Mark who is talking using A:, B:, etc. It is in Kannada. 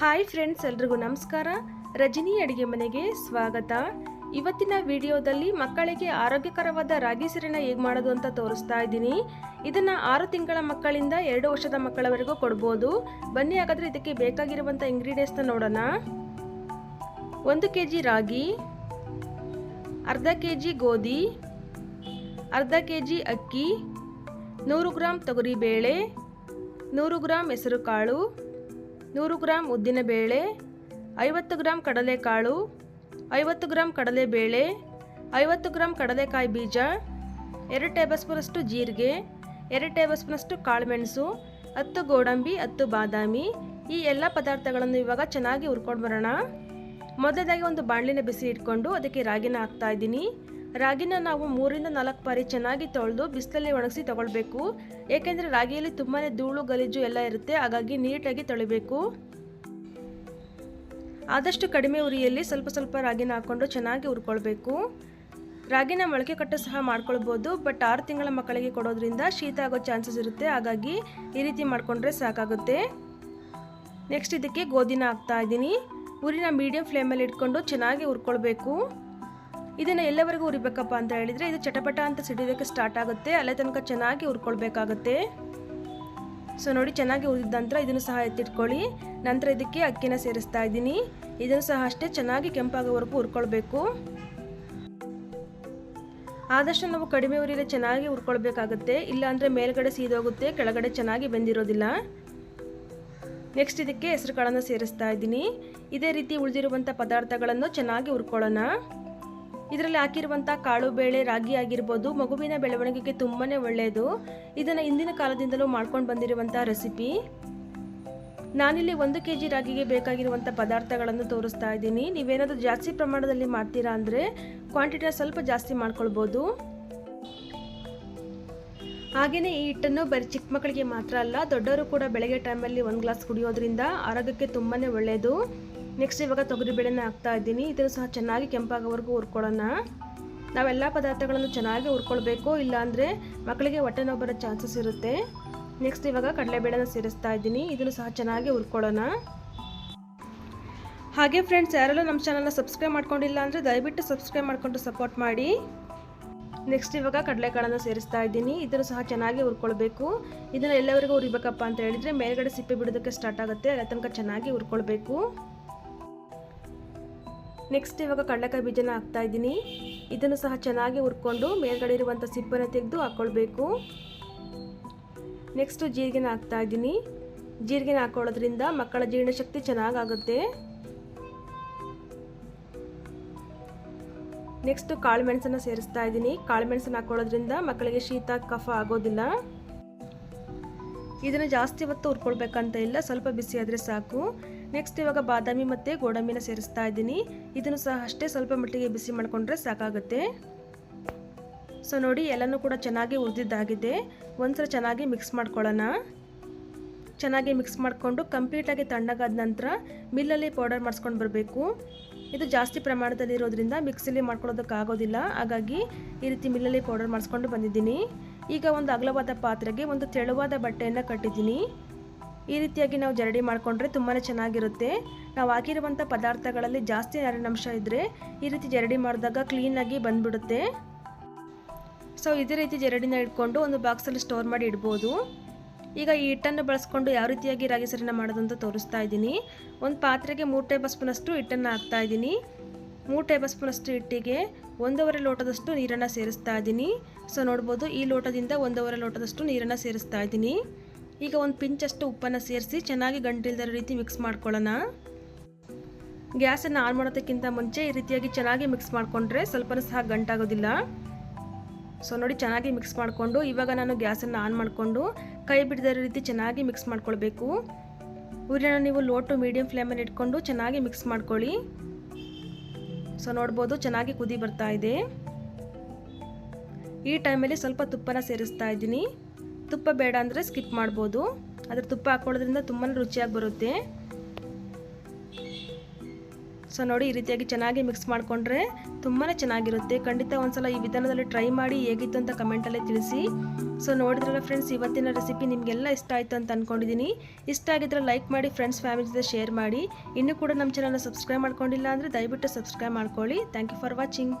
A: ಹಾಯ್ ಫ್ರೆಂಡ್ಸ್ ಎಲ್ರಿಗೂ ನಮಸ್ಕಾರ. ರಜಿನಿ ಅಡುಗೆ ಮನೆಗೆ ಸ್ವಾಗತ. ಇವತ್ತಿನ ವಿಡಿಯೋದಲ್ಲಿ ಮಕ್ಕಳಿಗೆ ಆರೋಗ್ಯಕರವಾದ ರಾಗಿ ಸಿರಿನ ಹೇಗೆ ಮಾಡೋದು ಅಂತ ತೋರಿಸ್ತಾ ಇದ್ದೀನಿ. ಇದನ್ನು ಆರು ತಿಂಗಳ ಮಕ್ಕಳಿಂದ ಎರಡು ವರ್ಷದ ಮಕ್ಕಳವರೆಗೂ ಕೊಡ್ಬೋದು. ಬನ್ನಿ ಹಾಗಾದರೆ ಇದಕ್ಕೆ ಬೇಕಾಗಿರುವಂಥ ಇಂಗ್ರೀಡಿಯೆಂಟ್ಸ್ನ ನೋಡೋಣ. ಒಂದು ಕೆ ಜಿ ರಾಗಿ, ಅರ್ಧ ಕೆ ಜಿ ಗೋಧಿ, ಅರ್ಧ ಕೆ ಜಿ ಅಕ್ಕಿ, ನೂರು ಗ್ರಾಮ್ ತೊಗರಿಬೇಳೆ, ನೂರು ಗ್ರಾಮ್ ಹೆಸರುಕಾಳು ನೂರು ಗ್ರಾಮ್ ಉದ್ದಿನಬೇಳೆ ಐವತ್ತು ಗ್ರಾಮ್ ಕಡಲೆಕಾಳು, ಐವತ್ತು ಗ್ರಾಮ್ ಕಡಲೆಬೇಳೆ, ಐವತ್ತು ಗ್ರಾಮ್ ಕಡಲೆಕಾಯಿ ಬೀಜ, ಎರಡು ಟೇಬಲ್ ಸ್ಪೂನಷ್ಟು ಜೀರಿಗೆ, ಎರಡು ಟೇಬಲ್ ಸ್ಪೂನಷ್ಟು ಕಾಳುಮೆಣಸು, ಹತ್ತು ಗೋಡಂಬಿ, ಹತ್ತು ಬಾದಾಮಿ, ಈ ಎಲ್ಲ ಪದಾರ್ಥಗಳನ್ನು ಇವಾಗ ಚೆನ್ನಾಗಿ ಹುರ್ಕೊಂಡು ಬರೋಣ. ಮೊದಲದಾಗಿ ಒಂದು ಬಾಣಲಿನ ಬಿಸಿ ಇಟ್ಕೊಂಡು ಅದಕ್ಕೆ ರಾಗಿನ ಹಾಕ್ತಾ ಇದ್ದೀನಿ. ರಾಗಿನ ನಾವು ಮೂರಿಂದ ನಾಲ್ಕು ಬಾರಿ ಚೆನ್ನಾಗಿ ತೊಳೆದು ಬಿಸಿಲಲ್ಲಿ ಒಣಗಿಸಿ ತಗೊಳ್ಬೇಕು. ಏಕೆಂದರೆ ರಾಗಿಯಲ್ಲಿ ತುಂಬಾ ಧೂಳು, ಗಲೀಜು ಎಲ್ಲ ಇರುತ್ತೆ. ಹಾಗಾಗಿ ನೀಟಾಗಿ ತೊಳಿಬೇಕು. ಆದಷ್ಟು ಕಡಿಮೆ ಉರಿಯಲ್ಲಿ ಸ್ವಲ್ಪ ಸ್ವಲ್ಪ ರಾಗಿನ ಹಾಕ್ಕೊಂಡು ಚೆನ್ನಾಗಿ ಉರ್ಕೊಳ್ಬೇಕು ರಾಗಿನ ಮೊಳಕೆ ಕಟ್ಟು ಸಹ ಮಾಡ್ಕೊಳ್ಬೋದು. ಬಟ್ ಆರು ತಿಂಗಳ ಮಕ್ಕಳಿಗೆ ಕೊಡೋದ್ರಿಂದ ಶೀತ ಆಗೋ ಚಾನ್ಸಸ್ ಇರುತ್ತೆ. ಹಾಗಾಗಿ ಈ ರೀತಿ ಮಾಡಿಕೊಂಡ್ರೆ ಸಾಕಾಗುತ್ತೆ. ನೆಕ್ಸ್ಟ್ ಇದಕ್ಕೆ ಗೋಧಿನ ಹಾಕ್ತಾ ಇದ್ದೀನಿ. ಉರಿನ ಮೀಡಿಯಂ ಫ್ಲೇಮಲ್ಲಿ ಇಟ್ಕೊಂಡು ಚೆನ್ನಾಗಿ ಹುರ್ಕೊಳ್ಬೇಕು. ಇದನ್ನು ಎಲ್ಲವರೆಗೂ ಉರಿಬೇಕಪ್ಪ ಅಂತ ಹೇಳಿದರೆ ಇದು ಚಟಪಟ ಅಂತ ಸಿಡಿಯೋದಕ್ಕೆ ಸ್ಟಾರ್ಟ್ ಆಗುತ್ತೆ. ಅಲ್ಲೇ ತನಕ ಚೆನ್ನಾಗಿ ಹುರ್ಕೊಳ್ಬೇಕಾಗತ್ತೆ. ಸೊ ನೋಡಿ, ಚೆನ್ನಾಗಿ ಉರಿದ ನಂತರ ಇದನ್ನು ಸಹ ಎತ್ತಿಟ್ಕೊಳ್ಳಿ. ನಂತರ ಇದಕ್ಕೆ ಅಕ್ಕಿನ ಸೇರಿಸ್ತಾ ಇದ್ದೀನಿ. ಇದನ್ನು ಸಹ ಅಷ್ಟೇ ಚೆನ್ನಾಗಿ ಕೆಂಪಾಗೋವರೆಗೂ ಹುರ್ಕೊಳ್ಬೇಕು. ಆದಷ್ಟು ನಾವು ಕಡಿಮೆ ಉರಿಯಲ್ಲಿ ಚೆನ್ನಾಗಿ ಹುರ್ಕೊಳ್ಬೇಕಾಗತ್ತೆ. ಇಲ್ಲಾಂದರೆ ಮೇಲ್ಗಡೆ ಸೀದೋಗುತ್ತೆ, ಕೆಳಗಡೆ ಚೆನ್ನಾಗಿ ಬೆಂದಿರೋದಿಲ್ಲ. ನೆಕ್ಸ್ಟ್ ಇದಕ್ಕೆ ಹೆಸರು ಕಾಳನ್ನು ಸೇರಿಸ್ತಾ ಇದ್ದೀನಿ. ಇದೇ ರೀತಿ ಉಳಿದಿರುವಂಥ ಪದಾರ್ಥಗಳನ್ನು ಚೆನ್ನಾಗಿ ಹುರ್ಕೊಳ್ಳೋಣ. ಇದರಲ್ಲಿ ಹಾಕಿರುವಂಥ ಕಾಳು ಬೇಳೆ, ರಾಗಿ ಆಗಿರ್ಬೋದು, ಮಗುವಿನ ಬೆಳವಣಿಗೆಗೆ ತುಂಬಾ ಒಳ್ಳೆಯದು ಇದನ್ನು ಇಂದಿನ ಕಾಲದಿಂದಲೂ ಮಾಡ್ಕೊಂಡು ಬಂದಿರುವಂಥ ರೆಸಿಪಿ ನಾನಿಲ್ಲಿ ಒಂದು ಕೆ ಜಿ ರಾಗಿಗೆ ಬೇಕಾಗಿರುವಂಥ ಪದಾರ್ಥಗಳನ್ನು ತೋರಿಸ್ತಾ ಇದ್ದೀನಿ. ನೀವೇನಾದರೂ ಜಾಸ್ತಿ ಪ್ರಮಾಣದಲ್ಲಿ ಮಾಡ್ತೀರಾ ಅಂದರೆ ಕ್ವಾಂಟಿಟಿನ ಸ್ವಲ್ಪ ಜಾಸ್ತಿ ಮಾಡ್ಕೊಳ್ಬೋದು. ಹಾಗೆಯೇ ಈ ಹಿಟ್ಟನ್ನು ಬರೀ ಚಿಕ್ಕ ಮಕ್ಕಳಿಗೆ ಮಾತ್ರ ಅಲ್ಲ, ದೊಡ್ಡವರು ಕೂಡ ಬೆಳಗ್ಗೆ ಟೈಮಲ್ಲಿ ಒಂದು ಗ್ಲಾಸ್ ಕುಡಿಯೋದ್ರಿಂದ ಆರೋಗ್ಯಕ್ಕೆ ತುಂಬಾ ಒಳ್ಳೆಯದು ನೆಕ್ಸ್ಟ್ ಇವಾಗ ತೊಗರಿಬೇಳೆನ ಹಾಕ್ತಾ ಇದ್ದೀನಿ. ಇದನ್ನು ಸಹ ಚೆನ್ನಾಗಿ ಕೆಂಪಾಗೋವರೆಗೂ ಹುರ್ಕೊಳ್ಳೋಣ. ನಾವೆಲ್ಲ ಪದಾರ್ಥಗಳನ್ನು ಚೆನ್ನಾಗಿ ಹುರ್ಕೊಳ್ಬೇಕು. ಇಲ್ಲಾಂದರೆ ಮಕ್ಕಳಿಗೆ ಹೊಟ್ಟೆ ನೋವು ಬರೋ ಚಾನ್ಸಸ್ ಇರುತ್ತೆ. ನೆಕ್ಸ್ಟ್ ಇವಾಗ ಕಡಲೆಬೇಳೆನ ಸೇರಿಸ್ತಾ ಇದ್ದೀನಿ. ಇದನ್ನು ಸಹ ಚೆನ್ನಾಗಿ ಹುರ್ಕೊಳ್ಳೋಣ. ಹಾಗೆ ಫ್ರೆಂಡ್ಸ್ ಯಾರೆಲ್ಲ ನಮ್ಮ ಚಾನಲ್ನ ಸಬ್ಸ್ಕ್ರೈಬ್ ಮಾಡ್ಕೊಂಡಿಲ್ಲ ಅಂದರೆ ದಯವಿಟ್ಟು ಸಬ್ಸ್ಕ್ರೈಬ್ ಮಾಡಿಕೊಂಡು ಸಪೋರ್ಟ್ ಮಾಡಿ. ನೆಕ್ಸ್ಟ್ ಇವಾಗ ಕಡಲೆಕಾಳನ್ನು ಸೇರಿಸ್ತಾ ಇದ್ದೀನಿ. ಇದನ್ನು ಸಹ ಚೆನ್ನಾಗಿ ಹುರ್ಕೊಳ್ಬೇಕು. ಇದನ್ನು ಎಲ್ಲವರಿಗೂ ಹುರಿಬೇಕಪ್ಪ ಅಂತ ಹೇಳಿದರೆ ಮೇಲ್ಗಡೆ ಸಿಪ್ಪೆ ಬಿಡೋದಕ್ಕೆ ಸ್ಟಾರ್ಟ್ ಆಗುತ್ತೆ. ಅಲ್ಲ ತನಕ ಚೆನ್ನಾಗಿ ಹುರ್ಕೊಳ್ಬೇಕು. ನೆಕ್ಸ್ಟ್ ಇವಾಗ ಕಡಲೆಕಾಯಿ ಬೀಜನ ಹಾಕ್ತಾ ಇದ್ದೀನಿ. ಇದನ್ನು ಸಹ ಚೆನ್ನಾಗಿ ಹುರ್ಕೊಂಡು ಮೇಲ್ಗಡೆ ಇರುವಂಥ ಸಿಪ್ಪನ್ನು ತೆಗೆದು ಹಾಕ್ಕೊಳ್ಬೇಕು ನೆಕ್ಸ್ಟು ಜೀರಿಗೆನ ಹಾಕ್ತಾ ಇದ್ದೀನಿ. ಜೀರಿಗೆನ ಹಾಕ್ಕೊಳ್ಳೋದ್ರಿಂದ ಮಕ್ಕಳ ಜೀರ್ಣಶಕ್ತಿ ಚೆನ್ನಾಗಾಗುತ್ತೆ. ನೆಕ್ಸ್ಟು ಕಾಳು ಮೆಣಸನ್ನು ಸೇರಿಸ್ತಾ ಇದ್ದೀನಿ. ಕಾಳು ಮೆಣಸನ್ನು ಹಾಕೊಳ್ಳೋದ್ರಿಂದ ಮಕ್ಕಳಿಗೆ ಶೀತ, ಕಫ ಆಗೋದಿಲ್ಲ. ಇದನ್ನು ಜಾಸ್ತಿ ಹೊತ್ತು ಹುರ್ಕೊಳ್ಬೇಕಂತ ಇಲ್ಲ. ಸ್ವಲ್ಪ ಬಿಸಿ ಆದರೆ ಸಾಕು. ನೆಕ್ಸ್ಟ್ ಇವಾಗ ಬಾದಾಮಿ ಮತ್ತು ಗೋಡಂಬಿನ ಸೇರಿಸ್ತಾ ಇದ್ದೀನಿ. ಇದನ್ನು ಸಹ ಅಷ್ಟೇ ಸ್ವಲ್ಪ ಮಟ್ಟಿಗೆ ಬಿಸಿ ಮಾಡಿಕೊಂಡ್ರೆ ಸಾಕಾಗುತ್ತೆ. ಸೊ ನೋಡಿ, ಎಲ್ಲನೂ ಕೂಡ ಚೆನ್ನಾಗಿ ಹುರಿದಿದ್ದಾಗಿದೆ ಒಂದ್ಸಲ ಚೆನ್ನಾಗಿ ಮಿಕ್ಸ್ ಮಾಡ್ಕೊಳ್ಳೋಣ. ಚೆನ್ನಾಗಿ ಮಿಕ್ಸ್ ಮಾಡಿಕೊಂಡು ಕಂಪ್ಲೀಟಾಗಿ ತಣ್ಣಗಾದ ನಂತರ ಮಿಲ್ಲಲ್ಲಿ ಪೌಡರ್ ಮಾಡಿಸ್ಕೊಂಡು ಬರಬೇಕು. ಇದು ಜಾಸ್ತಿ ಪ್ರಮಾಣದಲ್ಲಿ ಇರೋದ್ರಿಂದ ಮಿಕ್ಸಿಲಿ ಮಾಡ್ಕೊಳ್ಳೋದಕ್ಕಾಗೋದಿಲ್ಲ ಹಾಗಾಗಿ ಈ ರೀತಿ ಮಿಲ್ಲಲ್ಲಿ ಪೌಡರ್ ಮಾಡಿಸ್ಕೊಂಡು ಬಂದಿದ್ದೀನಿ. ಈಗ ಒಂದು ಅಗಲವಾದ ಪಾತ್ರೆಗೆ ಒಂದು ತೆಳುವಾದ ಬಟ್ಟೆಯನ್ನು ಕಟ್ಟಿದ್ದೀನಿ. ಈ ರೀತಿಯಾಗಿ ನಾವು ಜರಡಿ ಮಾಡಿಕೊಂಡ್ರೆ ತುಂಬಾ ಚೆನ್ನಾಗಿರುತ್ತೆ. ನಾವು ಹಾಕಿರುವಂಥ ಪದಾರ್ಥಗಳಲ್ಲಿ ಜಾಸ್ತಿ ನಾರಿನಂಶ ಇದ್ದರೆ ಈ ರೀತಿ ಜರಡಿ ಮಾಡಿದಾಗ ಕ್ಲೀನಾಗಿ ಬಂದ್ಬಿಡುತ್ತೆ. ಸೊ ಇದೇ ರೀತಿ ಜರಡಿನ ಇಟ್ಕೊಂಡು ಒಂದು ಬಾಕ್ಸಲ್ಲಿ ಸ್ಟೋರ್ ಮಾಡಿ ಇಡ್ಬೋದು. ಈಗ ಈ ಹಿಟ್ಟನ್ನು ಬಳಸ್ಕೊಂಡು ಯಾವ ರೀತಿಯಾಗಿ ರಾಗಿ ಸರಿನ ಮಾಡೋದು ಅಂತ ತೋರಿಸ್ತಾ ಇದ್ದೀನಿ. ಒಂದು ಪಾತ್ರೆಗೆ ಮೂರು ಟೇಬಲ್ ಸ್ಪೂನಷ್ಟು ಹಿಟ್ಟನ್ನು ಹಾಕ್ತಾ ಇದ್ದೀನಿ. ಮೂರು ಟೇಬಲ್ ಸ್ಪೂನಷ್ಟು ಹಿಟ್ಟಿಗೆ ಒಂದೂವರೆ ಲೋಟದಷ್ಟು ನೀರನ್ನು ಸೇರಿಸ್ತಾ ಇದ್ದೀನಿ. ಸೊ ನೋಡ್ಬೋದು ಈ ಲೋಟದಿಂದ ಒಂದೂವರೆ ಲೋಟದಷ್ಟು ನೀರನ್ನು ಸೇರಿಸ್ತಾ ಇದ್ದೀನಿ. ಈಗ ಒಂದು ಪಿಂಚಷ್ಟು ಉಪ್ಪನ್ನು ಸೇರಿಸಿ ಚೆನ್ನಾಗಿ ಗಂಟಿಲ್ದಿರೋ ರೀತಿ ಮಿಕ್ಸ್ ಮಾಡ್ಕೊಳ್ಳೋಣ. ಗ್ಯಾಸನ್ನು ಆನ್ ಮಾಡೋದಕ್ಕಿಂತ ಮುಂಚೆ ಈ ರೀತಿಯಾಗಿ ಚೆನ್ನಾಗಿ ಮಿಕ್ಸ್ ಮಾಡಿಕೊಂಡ್ರೆ ಸ್ವಲ್ಪ ಸಹ ಗಂಟಾಗೋದಿಲ್ಲ. ಸೊ ನೋಡಿ ಚೆನ್ನಾಗಿ ಮಿಕ್ಸ್ ಮಾಡಿಕೊಂಡು ಇವಾಗ ನಾನು ಗ್ಯಾಸನ್ನು ಆನ್ ಮಾಡಿಕೊಂಡು ಕೈ ಬಿಡದಿರೋ ರೀತಿ ಚೆನ್ನಾಗಿ ಮಿಕ್ಸ್ ಮಾಡ್ಕೊಳ್ಬೇಕು. ಊರಿನ ನೀವು ಲೋ ಟು ಮೀಡಿಯಂ ಫ್ಲೇಮಲ್ಲಿ ಇಟ್ಕೊಂಡು ಚೆನ್ನಾಗಿ ಮಿಕ್ಸ್ ಮಾಡ್ಕೊಳ್ಳಿ. ಸೊ ನೋಡ್ಬೋದು ಚೆನ್ನಾಗಿ ಕುದಿ ಬರ್ತಾ ಇದೆ. ಈ ಟೈಮಲ್ಲಿ ಸ್ವಲ್ಪ ತುಪ್ಪನ ಸೇರಿಸ್ತಾ ಇದ್ದೀನಿ. ತುಪ್ಪ ಬೇಡ ಅಂದರೆ ಸ್ಕಿಪ್ ಮಾಡ್ಬೋದು. ಅದ್ರ ತುಪ್ಪ ಹಾಕೊಳ್ಳೋದ್ರಿಂದ ತುಂಬಾ ರುಚಿಯಾಗಿ ಬರುತ್ತೆ. ಸೊ ನೋಡಿ, ಈ ರೀತಿಯಾಗಿ ಚೆನ್ನಾಗಿ ಮಿಕ್ಸ್ ಮಾಡಿಕೊಂಡ್ರೆ ತುಂಬಾ ಚೆನ್ನಾಗಿರುತ್ತೆ. ಖಂಡಿತ ಒಂದ್ಸಲ ಈ ವಿಧಾನದಲ್ಲಿ ಟ್ರೈ ಮಾಡಿ ಹೇಗಿತ್ತು ಅಂತ ಕಮೆಂಟಲ್ಲೇ ತಿಳಿಸಿ. ಸೊ ನೋಡಿದ್ರಲ್ಲ ಫ್ರೆಂಡ್ಸ್ ಇವತ್ತಿನ ರೆಸಿಪಿ ನಿಮಗೆಲ್ಲ ಇಷ್ಟ ಆಯಿತು ಅಂತ ಅಂದ್ಕೊಂಡಿದ್ದೀನಿ ಇಷ್ಟ ಆಗಿದ್ರೆ ಲೈಕ್ ಮಾಡಿ ಫ್ರೆಂಡ್ಸ್ ಫ್ಯಾಮಿಲಿ ಜೊತೆ ಶೇರ್ ಮಾಡಿ. ಇನ್ನೂ ಕೂಡ ನಮ್ಮ ಚಾನಲ್ನ ಸಬ್ಸ್ಕ್ರೈಬ್ ಮಾಡ್ಕೊಂಡಿಲ್ಲ ಅಂದರೆ ದಯವಿಟ್ಟು ಸಬ್ಸ್ಕ್ರೈಬ್ ಮಾಡ್ಕೊಳ್ಳಿ. Thank you for watching